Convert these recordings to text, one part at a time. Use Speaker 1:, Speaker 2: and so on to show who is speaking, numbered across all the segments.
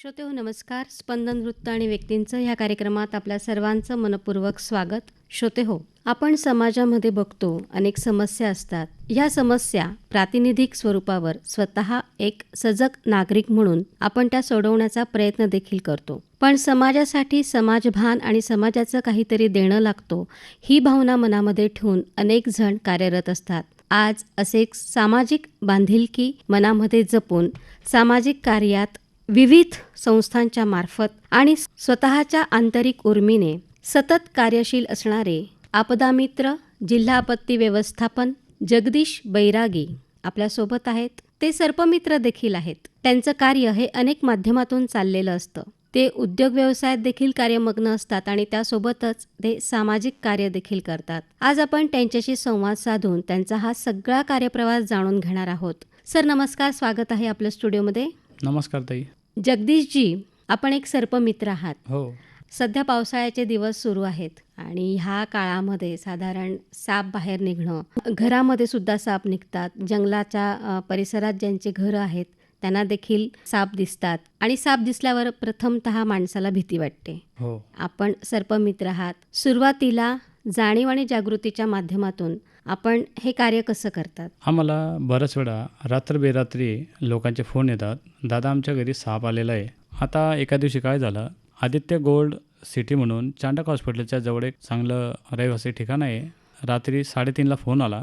Speaker 1: श्रोते हो नमस्कार. स्पंदन वृत्त आणि व्यक्तींचं ह्या कार्यक्रमात आपल्या सर्वांचं मनपूर्वक स्वागत. श्रोते हो आपण समाजामध्ये बघतो अनेक समस्या असतात. ह्या समस्या प्रातिनिधिक स्वरूपावर स्वतः एक सजग नागरिक म्हणून आपण त्या सोडवण्याचा प्रयत्न देखील करतो. पण समाजासाठी समाजभान आणि समाजाचं काहीतरी देणं लागतो ही भावना मनामध्ये ठेवून अनेक जण कार्यरत असतात. आज असे सामाजिक बांधिलकी मनामध्ये जपून सामाजिक कार्यात विविध संस्थांच्या मार्फत आणि स्वतःच्या आंतरिक उर्मीने सतत कार्यशील असणारे आपदामित्र जिल्हा आपत्ती व्यवस्थापन जगदीश बैरागी आपल्यासोबत आहेत. ते सर्पमित्र देखील आहेत. त्यांचं कार्य हे अनेक माध्यमातून चाललेलं असतं. ते उद्योग व्यवसायात देखील कार्यमग्न असतात आणि त्यासोबतच ते सामाजिक कार्य देखील करतात. आज आपण त्यांच्याशी संवाद साधून त्यांचा हा सगळा कार्यप्रवास जाणून घेणार आहोत. सर नमस्कार. स्वागत आहे आपल्या स्टुडिओमध्ये.
Speaker 2: नमस्कार ताई.
Speaker 1: जगदीशजी आपण एक सर्पमित्र आहात.
Speaker 2: हो.
Speaker 1: सध्या पावसाळ्याचे दिवस सुरू आहेत आणि ह्या काळामध्ये साधारण साप बाहेर निघणं घरामध्ये सुद्धा साप निघतात. जंगलाच्या परिसरात ज्यांचे घरं आहेत त्यांना देखील साप दिसतात आणि साप दिसल्यावर प्रथमतः माणसाला भीती वाटते.
Speaker 2: हो.
Speaker 1: आपण सर्पमित्र आहात. सुरुवातीला जाणीव आणि जागृतीच्या माध्यमातून आपण हे कार्य कसं करतात?
Speaker 2: आम्हाला बऱ्याच वेळा रात्र बेरात्री लोकांचे फोन येतात. दादा आमच्या घरी साप आलेला आहे. आता एका दिवशी काय झालं? आदित्य गोल्ड सिटी म्हणून चांडक हॉस्पिटलच्या जवळ एक चांगलं रहिवासी ठिकाण आहे. रात्री साडेतीनला फोन आला.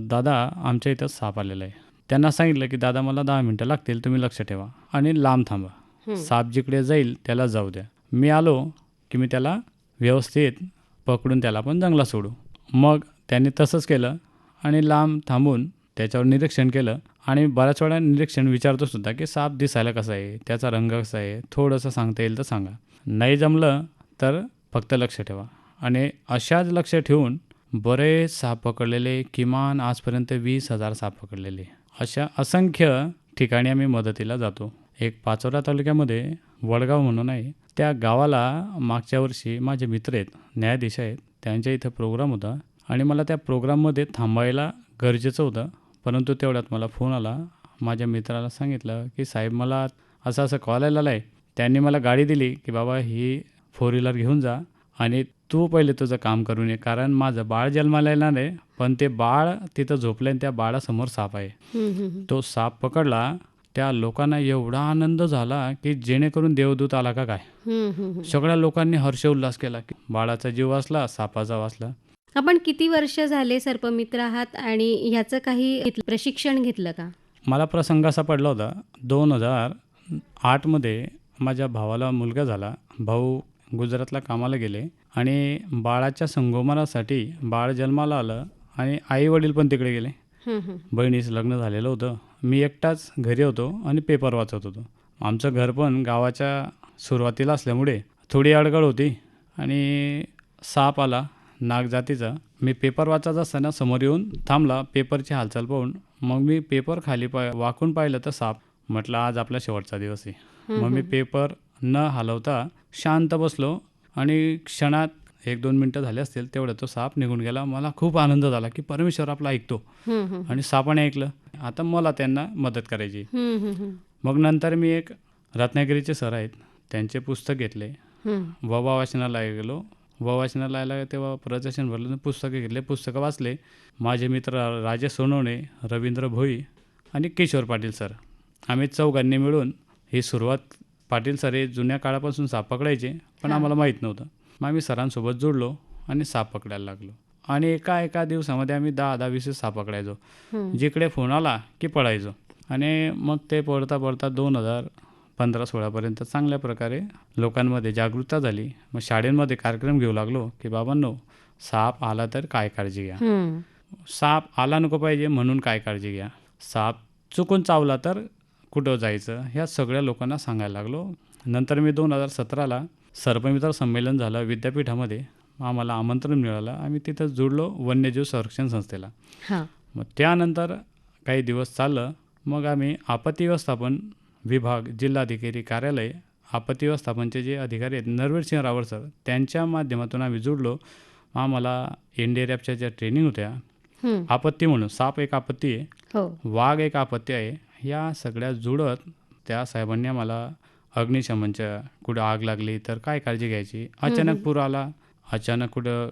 Speaker 2: दादा आमच्या इथं साप आलेला आहे. त्यांना सांगितलं की दादा मला दहा मिनटं लागतील. तुम्ही लक्ष ठेवा आणि लांब थांबा. साप जिकडे जाईल त्याला जाऊ द्या. मी आलो की मी त्याला व्यवस्थित पकडून त्याला पण जंगला सोडू. मग त्यांनी तसंच केलं आणि लांब थांबून त्याच्यावर निरीक्षण केलं आणि बऱ्याच वेळा निरीक्षण विचारतो सुद्धा की साप दिसायला कसा आहे त्याचा रंग कसा आहे थोडंसं सांगता येईल तर सांगा. नाही जमलं तर फक्त लक्ष ठेवा. आणि अशाच लक्ष ठेवून बरेच साप पकडलेले किमान आजपर्यंत वीस हजार साप पकडलेले. अशा असंख्य ठिकाणी आम्ही मदतीला जातो. एक पाचोरा तालुक्यामध्ये वडगाव म्हणून आहे. त्या गावाला मागच्या वर्षी माझे मित्र आहेत न्यायाधीश आहेत. त्यांच्या इथं प्रोग्राम होता. आणि मला त्या प्रोग्राममध्ये थांबायला गरजेचं होतं परंतु तेवढ्यात मला फोन आला. माझ्या मित्राला सांगितलं की साहेब मला असं असं कॉल आलेला आहे. त्यांनी मला गाडी दिली की बाबा ही फोर व्हीलर घेऊन जा आणि तू पहिले तुझं काम करून ये कारण माझं बाळ जन्माला येणार आहे पण ते बाळ तिथं झोपलं आणि त्या बाळासमोर साप आहे. तो साप पकडला. त्या लोकांना एवढा आनंद झाला की जेणेकरून देवदूत आला का काय. सगळ्या लोकांनी हर्षोल्लास केला की बाळाचा जीव वाचला सापाचा वाचला.
Speaker 1: आपण किती वर्ष झाले सर्पमित्र आहात आणि ह्याचं काही घेतलं- प्रशिक्षण घेतलं का?
Speaker 2: मला प्रसंग असा पडला होता. दोन हजार आठमध्ये माझ्या भावाला मुलगा झाला. भाऊ गुजरातला कामाला गेले आणि बाळाच्या संगोपनासाठी बाळ जन्माला आलं आणि आई वडील पण तिकडे गेले. बहिणीचं लग्न झालेलं होतं. मी एकटाच घरी होतो आणि पेपर वाचत होतो. आमचं घर पण गावाच्या सुरुवातीला असल्यामुळे थोडी अडगळ होती आणि साप आला. नागजातीचा. मी पेपर वाचत असताना समोर येऊन थांबला पेपरची हालचाल पाहून. मग मी पेपर खाली पाय वाकून पाहिलं तर साप. म्हटलं आज आपला शेवटचा दिवस आहे. मग मी पेपर न हलवता शांत बसलो आणि क्षणात एक दोन मिनटं झाले असतील तेवढं तो साप निघून गेला. मला खूप आनंद झाला की परमेश्वर आपला ऐकतो. आणि सापाने ऐकलं. आता मला त्यांना मदत करायची. मग नंतर मी एक रत्नागिरीचे सर आहेत. त्यांचे पुस्तक घेतले.
Speaker 1: हम्म.
Speaker 2: ववा वाचनालय गेलो. वाचनालयाला तेव्हा प्रदर्शन भरलं पुस्तकं घेतले. पुस्तकं वाचले. माझे मित्र राजेश सोनवणे रवींद्र भोई आणि किशोर पाटील सर. आम्ही चौघांनी मिळून ही सुरुवात पाटील सर हे जुन्या काळापासून साप पकडायचे पण आम्हाला माहीत नव्हतं. मग आम्ही सरांसोबत जोडलो आणि साप पकडायला लागलो. आणि एका एका दिवसामध्ये आम्ही दहा दहा वीस साप पकडायचो. जिकडे फोन आला की पळायचो. आणि मग ते पळता पळता दोन हजार पंधरा सोळापर्यंत चांगल्या प्रकारे लोकांमध्ये जागरूकता झाली. मग शाळेमध्ये कार्यक्रम घेऊ लागलो की बाबांनो साप आला तर काय काळजी घ्या. साप आला नको पाहिजे म्हणून काय काळजी घ्या. साप चुकून चावला तर कुठं जायचं ह्या सगळ्या लोकांना सांगायला लागलो. नंतर मी दोन हजार सतराला सर्पमित्र संमेलन झालं विद्यापीठामध्ये. आम्हाला आमंत्रण मिळालं. आम्ही तिथं जोडलो वन्यजीव संरक्षण संस्थेला. मग त्यानंतर काही दिवस चाललं. मग आम्ही आपत्ती व्यवस्थापन विभाग जिल्हाधिकारी कार्यालय आपत्ती व्यवस्थापनचे जे अधिकारी आहेत नरवीर सिंह रावळ सर त्यांच्या माध्यमातून आम्ही जुडलो आम्हाला एन डी रॅपच्या ज्या ट्रेनिंग होत्या. आपत्ती म्हणून साप एक आपत्ती आहे
Speaker 1: हो.
Speaker 2: वाघ एक आपत्ती आहे या सगळ्या जुळत त्या साहेबांनी आम्हाला अग्निशमनच्या कुठं आग लागली तर काय काळजी घ्यायची? अचानक पूर आला अचानक कुठं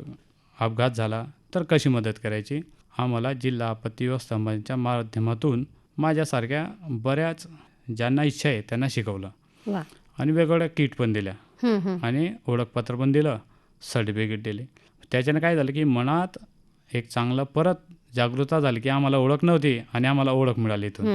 Speaker 2: अपघात झाला तर कशी मदत करायची? आम्हाला जिल्हा आपत्ती व्यवस्थापनाच्या माध्यमातून माझ्यासारख्या बऱ्याच ज्यांना इच्छा आहे त्यांना शिकवलं. आणि वेगवेगळ्या किट पण दिल्या. आणि ओळखपत्र पण दिलं सर्टिफिकेट दिले. त्याच्यानं काय झालं की मनात एक चांगलं परत जागरूकता झाली की आम्हाला ओळख नव्हती आणि आम्हाला ओळख मिळाली इथून.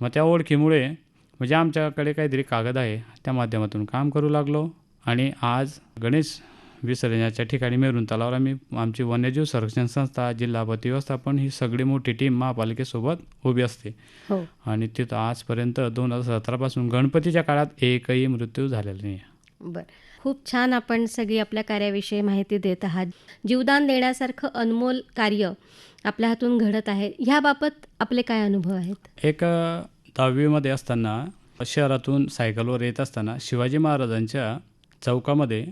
Speaker 2: मग त्या ओळखीमुळे म्हणजे आमच्याकडे काहीतरी कागद आहे त्या माध्यमातून काम करू लागलो. आणि आज गणेश विसर्जनाच्या ठिकाणी मेरून तलावावर आम्ही आमची वन्यजीव संरक्षण संस्था जिल्हा आपत्ती व्यवस्थापन ही सगळी मोठी टीम महापालिकेसोबत उभी असते.
Speaker 1: हो.
Speaker 2: आणि तिथं आजपर्यंत दोन हजार सतरापासून गणपतीच्या काळात एकही मृत्यू झालेला नाही
Speaker 1: बर. खूप छान आपण सगळी आपल्या कार्याविषयी माहिती देत आहात. जीवदान देण्यासारखं अनमोल कार्य आपल्या हातून घडत आहे. ह्याबाबत आपले काय अनुभव आहेत?
Speaker 2: एक दहावीमध्ये असताना शहरातून सायकलवर येत असताना शिवाजी महाराजांच्या चौकामध्ये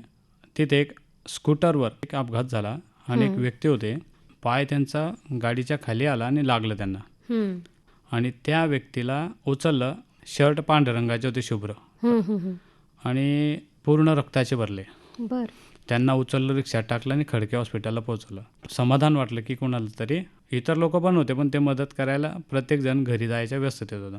Speaker 2: तिथे एक स्कूटरवर एक अपघात झाला आणि एक व्यक्ती होते. पाय त्यांचा गाडीच्या खाली आला आणि लागलं त्यांना. आणि त्या व्यक्तीला उचललं शर्ट पांढऱ्या रंगाचे होते शुभ्र. आणि पूर्ण रक्ताचे भरले.
Speaker 1: बर.
Speaker 2: त्यांना उचललं रिक्षात टाकलं आणि खडके हॉस्पिटलला पोहोचवलं. समाधान वाटलं की कोणाला तरी. इतर लोक पण होते पण ते मदत करायला प्रत्येकजण घरी जायच्या व्यस्ततेत होतं.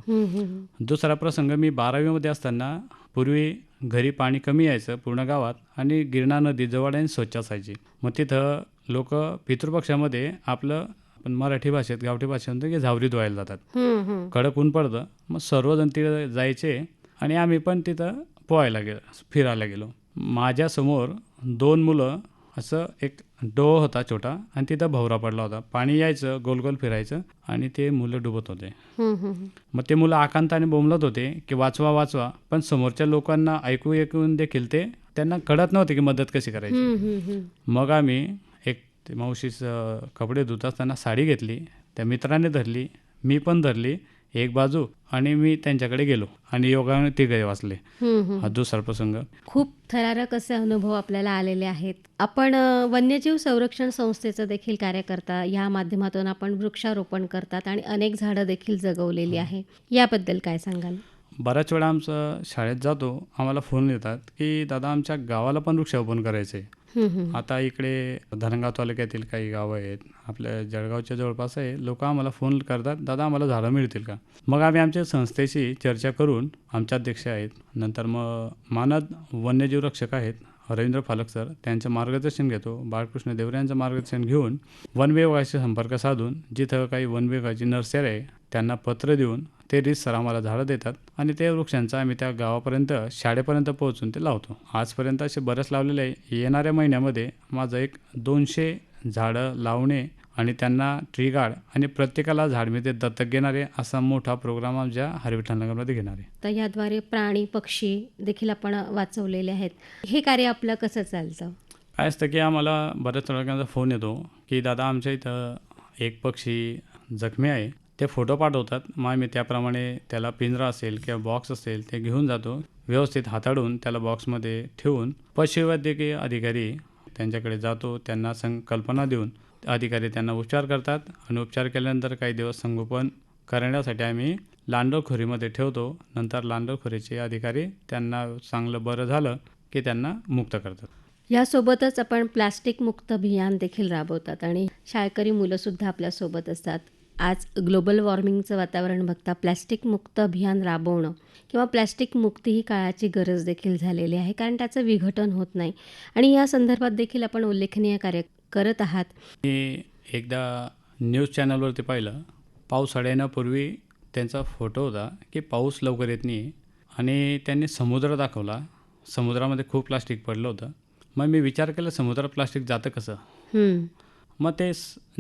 Speaker 2: दुसरा प्रसंग मी बारावीमध्ये असताना पूर्वी घरी पाणी कमी यायचं पूर्ण गावात आणि गिरणा नदी जवळ आणि स्वच्छ असायची. मग तिथं लोक पितृपक्षामध्ये आपलं आपण मराठी भाषेत गावठी म्हणतो की झावरी धुवायला जातात. कडक ऊन पडतं. मग सर्वजण तिथं जायचे आणि आम्ही पण तिथं पोहायला गेलो फिरायला गेलो. माझ्यासमोर दोन मुलं असं एक डो होता छोटा आणि तिथं भवरा पडला होता पाणी यायचं गोल गोल फिरायचं आणि ते मुलं डुबत होते. मग ते मुलं आकांताने बोंबलत होते की वाचवा वाचवा पण समोरच्या लोकांना ऐकू ऐकून देखील ते त्यांना कळत नव्हते की मदत कशी करायची. मग आम्ही एक मावशीचं कपडे धुत असताना साडी घेतली त्या मित्राने धरली मी पण धरली एक बाजू आणि मी त्यांच्याकडे गेलो आणि योगाने तिघे वाचले.
Speaker 1: हं,
Speaker 2: दुसरा प्रसंग.
Speaker 1: खूप थरारक असे अनुभव आपल्याला आलेले आहेत. आपण वन्यजीव संरक्षण संस्थेचं देखील कार्य करता या माध्यमातून आपण वृक्षारोपण करतात आणि अनेक झाडं देखील जगवलेली आहे. याबद्दल काय सांगाल?
Speaker 2: बऱ्याच वेळा आमचं शाळेत जातो आम्हाला फोन येतात की दादा आमच्या गावाला पण वृक्षारोपण करायचं. आता इकडे धनगाव तालुक्यातील काही गावं आहेत आपल्या जळगावच्या जवळपास आहे लोक आम्हाला फोन करतात दादा आम्हाला झाडं मिळतील का? मग आम्ही आमच्या संस्थेशी चर्चा करून आमचे अध्यक्ष आहेत नंतर मग मानद वन्यजीव रक्षक आहेत रवींद्र फालक सर त्यांचं मार्गदर्शन घेतो बाळकृष्ण देवरे यांचं मार्गदर्शन घेऊन वन विभागाशी संपर्क साधून जिथं काही वन विभागाची नर्सरी आहे त्यांना पत्र देऊन ते रीत सर आम्हाला झाडं देतात आणि ते वृक्षांचा आम्ही त्या गावापर्यंत शाळेपर्यंत पोहोचून ते लावतो. आजपर्यंत असे बरेच लावलेले आहे. येणाऱ्या महिन्यामध्ये माझं एक दोनशे झाडं लावणे आणि त्यांना ट्री गार्ड आणि प्रत्येकाला झाड मी ते दत्तक घेणारे असा मोठा प्रोग्राम आमच्या हरविठ्ठलनगरमध्ये घेणार. आहे
Speaker 1: तर याद्वारे प्राणी पक्षी देखील आपण वाचवलेले आहेत. हे कार्य आपलं कसं चालतं?
Speaker 2: काय असतं की आम्हाला बऱ्याच लोकांचा फोन येतो की दादा आमच्या इथं एक पक्षी जखमी आहे. ते फोटो पाठवतात. मग आम्ही त्याप्रमाणे त्याला पिंजरा असेल किंवा बॉक्स असेल ते घेऊन जातो. व्यवस्थित हाताळून त्याला बॉक्समध्ये ठेवून पशुवैद्यकीय अधिकारी त्यांच्याकडे जातो त्यांना संकल्पना देऊन अधिकारी त्यांना उपचार करतात आणि उपचार केल्यानंतर काही दिवस संगोपन करण्यासाठी आम्ही लांडोखोरीमध्ये ठेवतो. नंतर लांडोखोरीचे अधिकारी त्यांना चांगलं बरं झालं की त्यांना मुक्त करतात.
Speaker 1: यासोबतच आपण प्लास्टिक मुक्त अभियान देखील राबवतात आणि शाळकरी मुलंसुद्धा आपल्यासोबत असतात. आज ग्लोबल वॉर्मिंगचं वातावरण बघता प्लॅस्टिक मुक्त अभियान राबवणं किंवा प्लॅस्टिक मुक्ती ही काळाची गरज देखील झालेली आहे कारण त्याचं विघटन होत नाही. आणि या संदर्भात देखील आपण उल्लेखनीय कार्य करत आहात.
Speaker 2: मी एकदा न्यूज चॅनलवरती पाहिलं. पावसाळा येण्यापूर्वी त्यांचा फोटो होता की पाऊस लवकर येत नाही आणि त्यांनी समुद्र दाखवला. समुद्रामध्ये खूप प्लास्टिक पडलं होतं. मग मी विचार केला समुद्रात प्लास्टिक जातं कसं? मग ते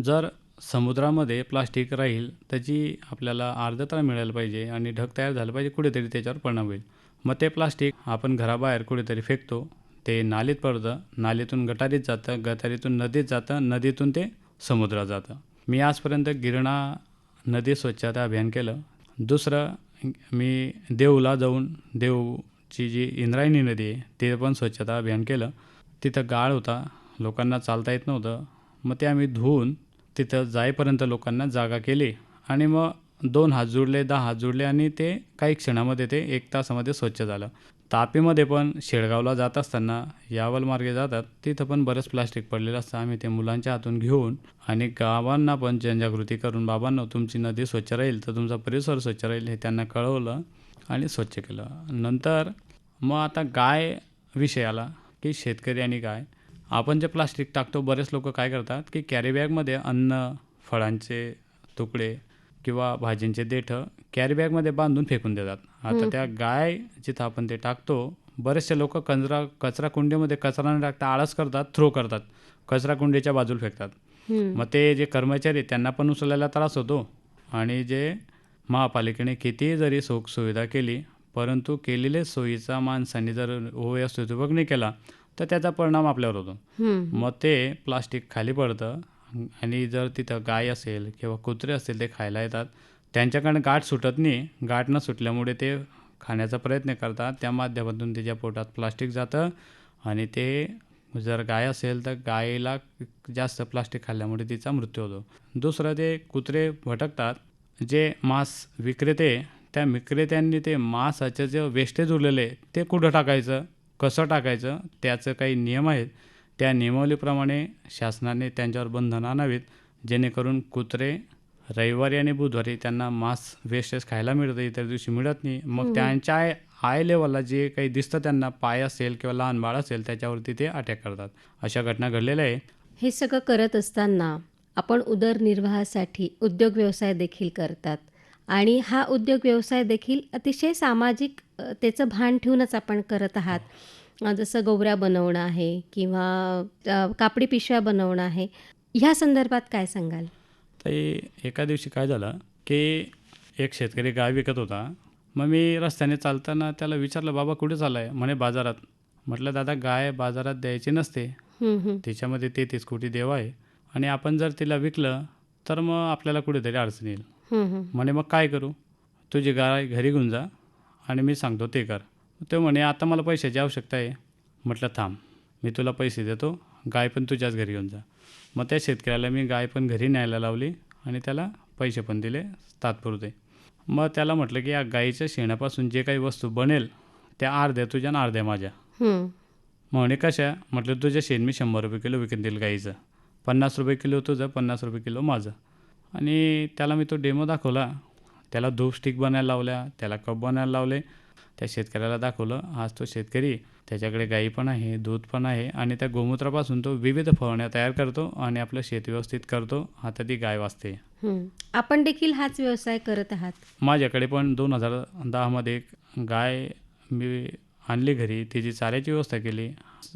Speaker 2: जर समुद्रामध्ये प्लास्टिक राहील त्याची आपल्याला आर्द्रता मिळायला पाहिजे आणि ढग तयार झालं पाहिजे कुठेतरी त्याच्यावर परिणाम होईल. मग ते प्लास्टिक आपण घराबाहेर कुठेतरी फेकतो ते नालीत पडतं नालीतून गटारीत जातं गटारीतून नदीत जातं नदीतून ते समुद्रात जातं. मी आजपर्यंत गिरणा नदी स्वच्छता अभियान केलं. दुसरं मी देऊला जाऊन देऊची जी इंद्रायणी नदी आहे ते पण स्वच्छता अभियान केलं. तिथं गाळ होता लोकांना चालता येत नव्हतं. मग ते आम्ही धुवून तिथं जाईपर्यंत लोकांना जागा केली आणि मग दोन हात जुडले दहा हात जुडले आणि ते काही क्षणामध्ये ते एक तासामध्ये स्वच्छ झालं. तापीमध्ये पण शेळगावला जात असताना यावल मार्गे जातात तिथं पण बरेच प्लास्टिक पडलेलं असतं. आम्ही ते मुलांच्या हातून घेऊन आणि गावांना पण जनजागृती करून बाबांना तुमची नदी स्वच्छ राहील तर तुमचा परिसर स्वच्छ राहील हे त्यांना कळवलं आणि स्वच्छ केलं. नंतर मग आता गाय विषय आला की शेतकरी आणि गाय. आपण जे प्लास्टिक टाकतो बरेच लोक काय करतात की कॅरी बॅगमध्ये अन्न फळांचे तुकडे किंवा भाजींचे देठं कॅरी बॅगमध्ये बांधून फेकून देतात. आता त्या गाय जिथं आपण ते टाकतो बरेचसे लोक कचरा कचरा कुंडीमध्ये कचरा न टाकता आळस करतात थ्रो करतात. कचरा कुंडीच्या बाजूला फेकतात. मग ते जे कर्मचारी त्यांना पण उचलायला त्रास होतो. आणि जे महापालिकेने कितीही जरी सुख सुविधा केली परंतु केलेल्या सोयीचा माणसांनी जर उपयोग नाही केला तर त्याचा परिणाम आपल्यावर होतो. मग ते प्लास्टिक खाली पडतं आणि जर तिथं गाय असेल किंवा कुत्रे असतील ते खायला येतात. त्यांच्याकडनं गाठ सुटत नाही. गाठ न सुटल्यामुळे ते खाण्याचा प्रयत्न करतात. त्या माध्यमातून त्याच्या पोटात प्लास्टिक जातं आणि ते जर गाय असेल तर गायीला जास्त प्लास्टिक खाल्ल्यामुळे तिचा मृत्यू होतो. दुसरं ते कुत्रे भटकतात. जे मांस विक्रेते त्या विक्रेत्यांनी ते मांसाचं जे वेस्टेज उरलेलं ते कुठं टाकायचं? कसं टाकायचं त्याचं काही नियम आहेत. त्या नियमावलीप्रमाणे शासनाने त्यांच्यावर बंधनं आणावीत जेणेकरून कुत्रे रविवारी आणि बुधवारी त्यांना मांस वेस्टेज खायला मिळतं इतर दिवशी मिळत नाही. मग त्यांच्या आय आय लेवलला जे काही दिसतं त्यांना पाय असेल किंवा लहान बाळ असेल त्याच्यावरती ते अटॅक करतात. अशा घटना घडलेल्या आहे
Speaker 1: हे सगळं करत असताना आपण उदरनिर्वाहासाठी उद्योग व्यवसाय देखील करतात. आणि हा उद्योग व्यवसाय देखील अतिशय सामाजिक त्याचं भान ठेवूनच आपण करत आहात. जसं गौऱ्या बनवणं आहे किंवा कापडी पिशव्या बनवणं आहे. ह्या संदर्भात काय सांगाल?
Speaker 2: तर एका दिवशी काय झालं की एक शेतकरी गाय विकत होता. मग मी रस्त्याने चालताना त्याला विचारलं बाबा कुठे चालला आहे म्हणे बाजारात. म्हटलं दादा गाय बाजारात द्यायची नसते. तिच्यामध्ये तेहतीस कोटी देव आहे आणि आपण जर तिला विकलं तर मग आपल्याला कुठेतरी अडचण येईल. म्हणे मग काय करू? तुझी गाय घरी घेऊन जा आणि मी सांगतो ते कर. ते म्हणे आता मला पैशाची आवश्यकता आहे. म्हटलं थांब मी तुला पैसे देतो गाय पण तुझ्याच घरी घेऊन जा. मग त्या शेतकऱ्याला मी गाय पण घरी न्यायला लावली आणि त्याला पैसे पण दिले तात्पुरते. मग त्याला म्हटलं की या गाईच्या शेणापासून जे काही वस्तू बनेल त्या अर्ध्या तुझ्या आणि अर्ध्या माझ्या. म्हणे कशा? म्हटलं तुझं शेण मी शंभर रुपये किलो विकून देईल गाईचं पन्नास रुपये किलो तुझं पन्नास रुपये किलो माझं. आणि त्याला मी तो डेमो दाखवला. त्याला धूप स्टिक बनायला लावल्या त्याला कप बनायला लावले त्या शेतकऱ्याला दाखवलं. आज तो शेतकरी. त्याच्याकडे गाई पण आहे दूध पण आहे आणि त्या गोमूत्रापासून तो विविध फवारण्या तयार करतो आणि आपलं शेत व्यवस्थित करतो. आता ती गाय वाचते.
Speaker 1: आपण देखील हाच व्यवसाय करत आहात?
Speaker 2: माझ्याकडे पण दोन हजार दहामध्ये एक गाय मी आणली घरी. तिची चाऱ्याची व्यवस्था केली.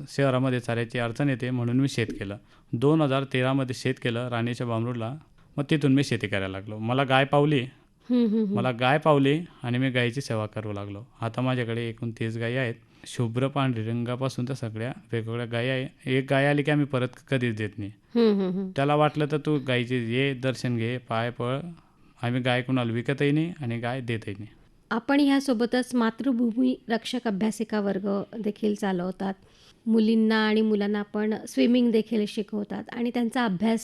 Speaker 2: शहरामध्ये चाऱ्याची अडचण येते म्हणून मी शेत केलं. दोन हजार तेरामध्ये शेत केलं राणीच्या बामरूडला. मग तिथून मी शेती करायला लागलो. मला गाय पावली. मला गाय पावली आणि मी गायीची सेवा करू लागलो. आता माझ्याकडे एकूण तीस गायी आहेत. शुभ्र पांढरी रंगापासून तर सगळ्या वेगवेगळ्या गायी आहे. एक गाय आली की आम्ही परत कधीच देत नाही. त्याला वाटलं तर तू गायीची ये दर्शन घे पाय पळ. आम्ही गाय कुणाला विकतही नाही आणि गाय देतही नाही.
Speaker 1: आपण ह्यासोबतच मातृभूमी रक्षक अभ्यासिका वर्ग देखील चालवतात. मुलींना आणि मुलांना आपण स्विमिंग देखील शिकवतात आणि त्यांचा अभ्यास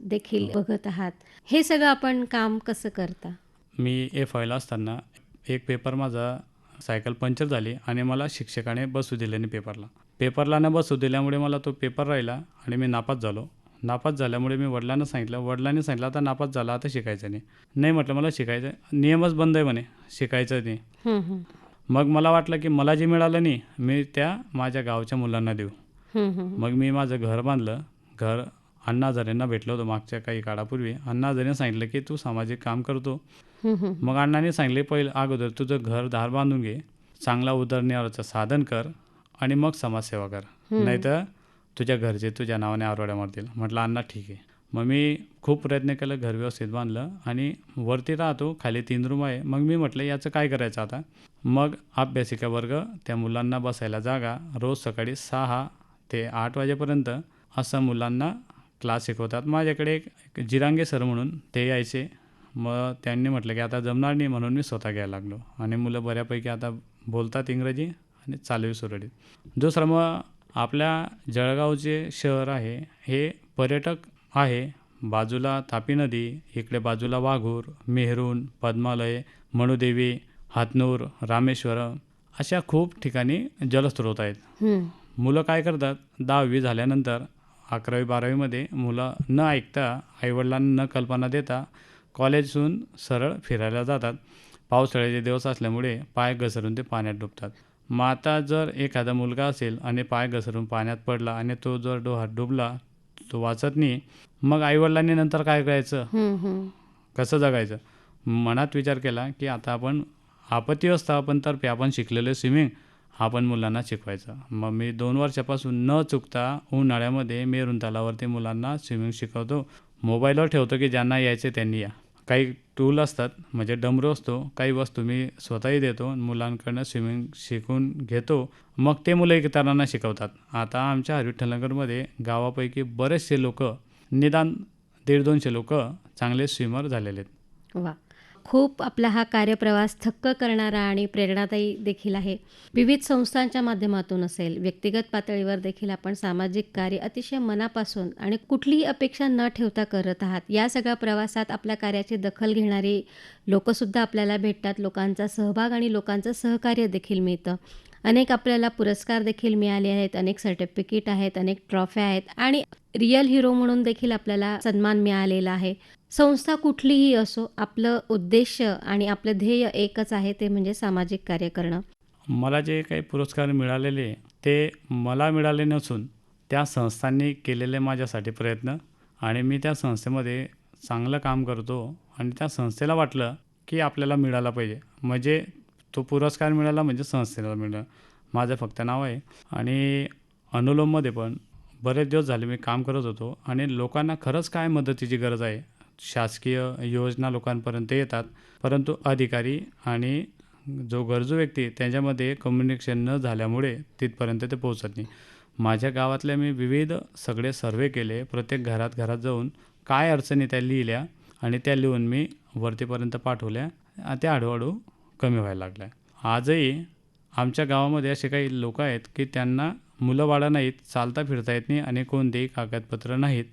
Speaker 1: देखील बघत आहात. हे सगळं आपण काम कसं करता?
Speaker 2: मी एफ आयला असताना एक पेपर माझा सायकल पंक्चर झाली आणि मला शिक्षकाने बसू दिले नाही पेपरला पेपरला न बसू दिल्यामुळे मला तो पेपर राहिला आणि मी नापास झालो. नापास झाल्यामुळे मी वडिलांना सांगितलं वडिलांनी सांगितलं आता नापास झाला आता शिकायचं नाही. नाही म्हटलं मला शिकायचं. नियमच बंद आहे म्हणे शिकायचं नाही. मग मला वाटलं की मला जे मिळालं नाही मी त्या माझ्या गावच्या मुलांना देऊ. मग मी माझं घर बांधलं. घर अण्णा हजारेंना भेटलो होतो मागच्या काही काळापूर्वी. अण्णा हजारेने सांगितलं की तू सामाजिक काम करतो. मग अण्णाने सांगले पहिलं अगोदर तुझं घर दार बांधून घे चांगला उदरनिर्वाहाचं साधन कर आणि मग समाजसेवा कर. नाहीतर तुझ्या घरचे तुझ्या नावाने आरोड्या मारतील. म्हटलं अण्णा ठीक आहे. मग मी खूप प्रयत्न केलं घर व्यवस्थित बांधलं आणि वरती राहतो खाली तीन रूम आहे. मग मी म्हटलं याचं काय करायचं आता? मग अभ्यासिका वर्ग त्या मुलांना बसायला जागा रोज सकाळी सहा ते आठ वाजेपर्यंत असं मुलांना क्लास शिकवतात माझ्याकडे एक जिरांगे सर म्हणून ते यायचे. मग त्यांनी म्हटलं की आता जमणार नाही म्हणून मी स्वतः घ्यायला लागलो. आणि मुलं बऱ्यापैकी आता बोलतात इंग्रजी आणि चालू सुरळीत. दुसरं मग आपल्या जळगावचे शहर आहे. हे पर्यटक आहे. बाजूला तापी नदी इकडे बाजूला वाघूर मेहरून पद्मालय मणुदेवी हातनूर रामेश्वरम अशा खूप ठिकाणी जलस्रोत आहेत. मुलं काय करतात? दहावी झाल्यानंतर अकरावी बारावीमध्ये मुलं न ऐकता आईवडिलांना न कल्पना देता कॉलेजहून सरळ फिरायला जातात. पावसाळ्याचे दिवस असल्यामुळे पाय घसरून ते पाण्यात डुबतात. मग आता जर एखादा मुलगा असेल आणि पाय घसरून पाण्यात पडला आणि तो जर डोहात डुबला तो वाचत नाही मग आईवडिलांनी नंतर काय करायचं. कसं जगायचं? मनात विचार केला की आता आपण आपत्ती व्यवस्थापनतर्फे आपण शिकलेलं स्विमिंग हा पण मुलांना शिकवायचा. मग मी दोन वर्षापासून न चुकता उन्हाळ्यामध्ये मेरून तलावरती मुलांना स्विमिंग शिकवतो. मोबाईलवर ठेवतो की ज्यांना यायचे त्यांनी या. काही टूल असतात म्हणजे डमरू असतो काही वस्तू मी स्वतःही देतो मुलांकडनं स्विमिंग शिकून घेतो. मग ते मुलं इतरांना शिकवतात. आता आमच्या हरविठ्ठलनगरमध्ये गावापैकी बरेचसे लोक निदान दीड दोनशे लोक चांगले स्विमर झालेले आहेत.
Speaker 1: वा. खूप आपला हा कार्यप्रवास थक्क करणारा आणि प्रेरणादायी देखील आहे. विविध संस्थांच्या माध्यमातून असेल व्यक्तिगत पातळीवर देखील आपण सामाजिक कार्य अतिशय मनापासून आणि कुठलीही अपेक्षा न ठेवता करत आहात या सगळ्या प्रवासात आपल्या कार्याची दखल घेणारी लोकंसुद्धा आपल्याला भेटतात. लोकांचा सहभाग आणि लोकांचं सहकार्य देखील मिळतं. अनेक आपल्याला पुरस्कार देखील मिळाले आहेत अनेक सर्टिफिकेट आहेत अनेक ट्रॉफ्या आहेत आणि रिअल हिरो म्हणून देखील आपल्याला सन्मान मिळालेला आहे. संस्था कुठलीही असो आपलं उद्देश आणि आपलं ध्येय एकच आहे ते म्हणजे सामाजिक कार्य करणं.
Speaker 2: मला जे काही पुरस्कार मिळालेले ते मला मिळाले नसून त्या संस्थांनी केलेले माझ्यासाठी प्रयत्न आणि मी त्या संस्थेमध्ये चांगलं काम करतो आणि त्या संस्थेला वाटलं की आपल्याला मिळाला पाहिजे. म्हणजे तो पुरस्कार मिळाला म्हणजे संस्थेला मिळाला. माझं फक्त नाव आहे आणि अनुलोममध्ये पण बरेच दिवस झाले मी काम करत होतो आणि लोकांना खरंच काय मदतीची गरज आहे शासकीय योजना लोकांपर्यंत येतात. परंतु अधिकारी आणि जो गरजू व्यक्ती त्यांच्यामध्ये कम्युनिकेशन न झाल्यामुळे तिथपर्यंत ते पोहोचत नाही. माझ्या गावातल्या मी विविध सगळे सर्वे केले. प्रत्येक घरात घरात जाऊन काय अडचणी त्या लिहिल्या आणि त्या लिहून मी वरतीपर्यंत पाठवल्या. त्या हळूहळू कमी व्हायला लागल्या. आजही आमच्या गावामध्ये असे काही लोक आहेत की त्यांना मुलं बाळं नाहीत चालता फिरता येत नाही आणि कोणतेही कागदपत्र नाहीत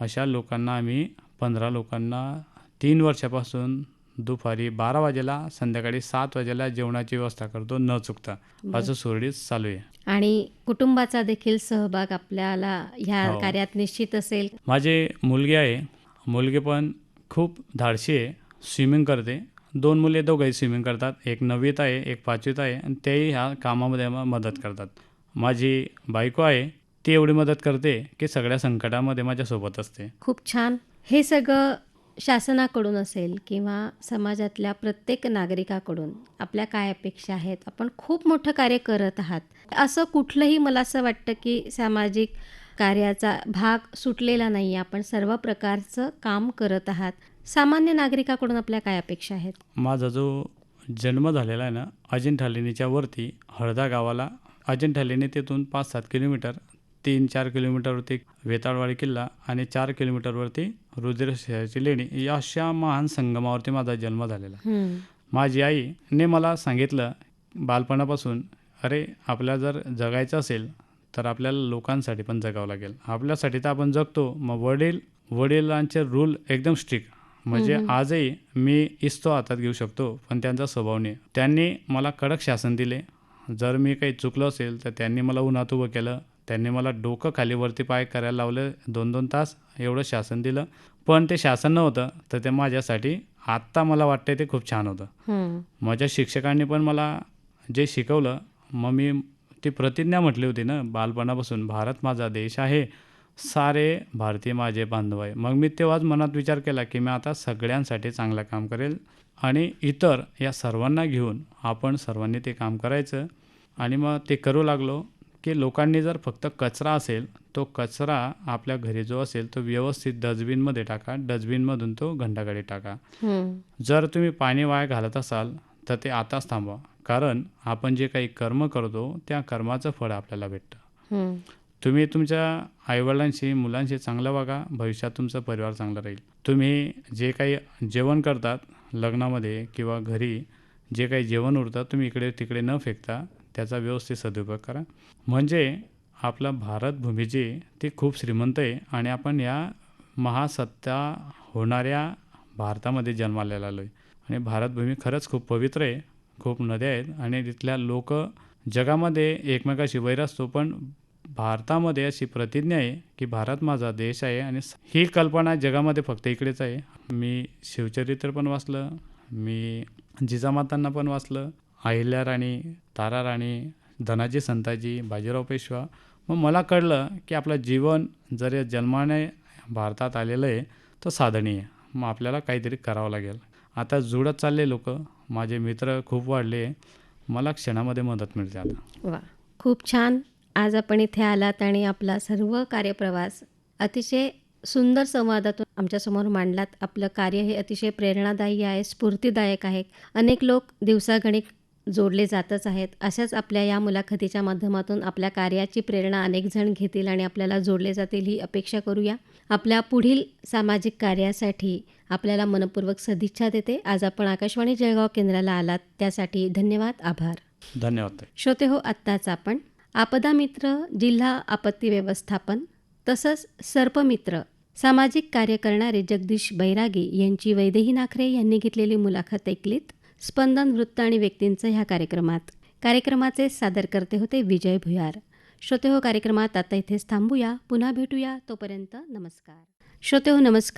Speaker 2: अशा लोकांना आम्ही पंधरा लोकांना तीन वर्षापासून दुपारी बारा वाजेला संध्याकाळी सात वाजेला जेवणाची व्यवस्था करतो न चुकता. असं सुरळीत चालू आहे.
Speaker 1: आणि कुटुंबाचा देखील सहभाग आपल्याला ह्या
Speaker 2: हो.
Speaker 1: कार्यात निश्चित असेल.
Speaker 2: माझी मुलगी आहे. मुलगी पण खूप धाडशी आहे. स्विमिंग करते. दोन मुले दोघंही स्विमिंग करतात. एक नववीत आहे एक पाचवीत आहे आणि तेही ह्या कामामध्ये मदत करतात. माझी बायको आहे ती एवढी मदत करते की सगळ्या संकटामध्ये माझ्यासोबत असते.
Speaker 1: खूप छान. हे सगळं शासनाकडून असेल किंवा समाजातल्या प्रत्येक नागरिकाकडून आपल्या काय अपेक्षा आहेत? आपण खूप मोठं कार्य करत आहात. असं कुठलंही मला असं वाटतं की सामाजिक कार्याचा भाग सुटलेला नाही आपण सर्व प्रकारचं काम करत आहात. सामान्य नागरिकाकडून आपल्या काय अपेक्षा आहेत?
Speaker 2: माझा जो जन्म झालेला आहे ना अजिंठा लेणीच्या वरती हळदा गावाला. अजिंठा लेणी तिथून पाच सात किलोमीटर तीन चार किलोमीटरवरती वेताळवाडी किल्ला आणि चार किलोमीटरवरती रुद्रशयाची लेणी या अशा महान संगमावरती माझा जन्म झालेला. माझी आईने मला सांगितलं बालपणापासून अरे आपल्याला जर जगायचं असेल तर आपल्याला लोकांसाठी पण जगावं लागेल. आपल्यासाठी तर आपण जगतो मग वडील वडिलांचे रूल एकदम स्ट्रिक्ट म्हणजे आजही मी इस्तो हातात घेऊ शकतो पण त्यांचा स्वभाव नाही. त्यांनी मला कडक शासन दिले. जर मी काही चुकलो असेल तर त्यांनी मला उन्हात उभं केलं. त्यांनी मला डोकं खाली वरती पाय करायला लावलं. दोन दोन तास एवढं शासन दिलं. पण ते शासन नव्हतं तर ते माझ्यासाठी आत्ता मला वाटतं ते खूप छान होतं. माझ्या शिक्षकांनी पण मला जे शिकवलं मग मी ती प्रतिज्ञा म्हटली होती ना बालपणापासून भारत माझा देश आहे सारे भारतीय माझे बांधव आहे. मग मी तेव्हाच मनात विचार केला की मी आता सगळ्यांसाठी चांगलं काम करेल आणि इतर या सर्वांना घेऊन आपण सर्वांनी ते काम करायचं. आणि मग ते करू लागलो. की लोकांनी जर फक्त कचरा असेल तो कचरा आपल्या घरी जो असेल तो व्यवस्थित डस्टबिनमध्ये टाका. डस्टबिनमधून तो घंटागाडीत टाका. जर तुम्ही पाणी वाया घालत असाल तर ते आताच थांबवा. कारण आपण जे काही कर्म करतो त्या कर्माचं फळ आपल्याला भेटतं. तुम्ही तुमच्या आईवडिलांशी मुलांशी चांगलं वागा. भविष्यात तुमचा परिवार चांगला राहील. तुम्ही जे काही जेवण करतात लग्नामध्ये किंवा घरी जे काही जेवण उरतं तुम्ही इकडे तिकडे न फेकता त्याचा व्यवस्थित सदुपयोग करा. म्हणजे आपला भारतभूमी जी ती खूप श्रीमंत आहे आणि आपण या महासत्ता होणाऱ्या भारतामध्ये जन्मालेला आलो आहे आणि भारतभूमी खरंच खूप पवित्र आहे खूप नद्या आहेत आणि तिथल्या लोक जगामध्ये एकमेकाशी वैर असतो पण भारतामध्ये अशी प्रतिज्ञा आहे की भारत माझा देश आहे आणि ही कल्पना जगामध्ये फक्त इकडेच आहे. मी शिवचरित्र पण वाचलं मी जिजामातांना पण वाचलं अहिल्या राणी तारा राणी धनाजी संताजी बाजीराव पेशवा. मग मला कळलं की आपलं जीवन जर या जन्माने भारतात आलेलं आहे तर साधनीय. मग आपल्याला काहीतरी करावं लागेल. आता जुळत चालले लोक माझे मित्र खूप वाढले. मला क्षणामध्ये मदत मिळते आता.
Speaker 1: वा खूप छान. आज आपण इथे आलात आणि आपला सर्व कार्यप्रवास अतिशय सुंदर संवादातून आमच्यासमोर मांडलात. आपलं कार्य हे अतिशय प्रेरणादायी आहे स्फूर्तीदायक आहे. अनेक लोक दिवसागणिक जोडले जातच आहेत. अशाच आपल्या या मुलाखतीच्या माध्यमातून आपल्या कार्याची प्रेरणा अनेक जण घेतील आणि आपल्याला जोडले जातील ही अपेक्षा करूया. आपल्या पुढील सामाजिक कार्यासाठी आपल्याला मनपूर्वक सदिच्छा देते. आज आपण आकाशवाणी जळगाव केंद्राला आलात. त्यासाठी धन्यवाद. आभार.
Speaker 2: धन्यवाद.
Speaker 1: श्रोते हो आत्ताच आपण आपदा मित्र जिल्हा आपत्ती व्यवस्थापन तसंच सर्पमित्र सामाजिक कार्य करणारे जगदीश बैरागी यांची वैदेही नाखरे यांनी घेतलेली मुलाखत ऐकलीत. स्पंदन वृत्त आणि व्यक्तींचं ह्या कार्यक्रमात. कार्यक्रमाचे सादर करते होते विजय भुयार. श्रोते हो कार्यक्रमात आता इथेच थांबूया. पुन्हा भेटूया. तोपर्यंत नमस्कार. श्रोते हो नमस्कार.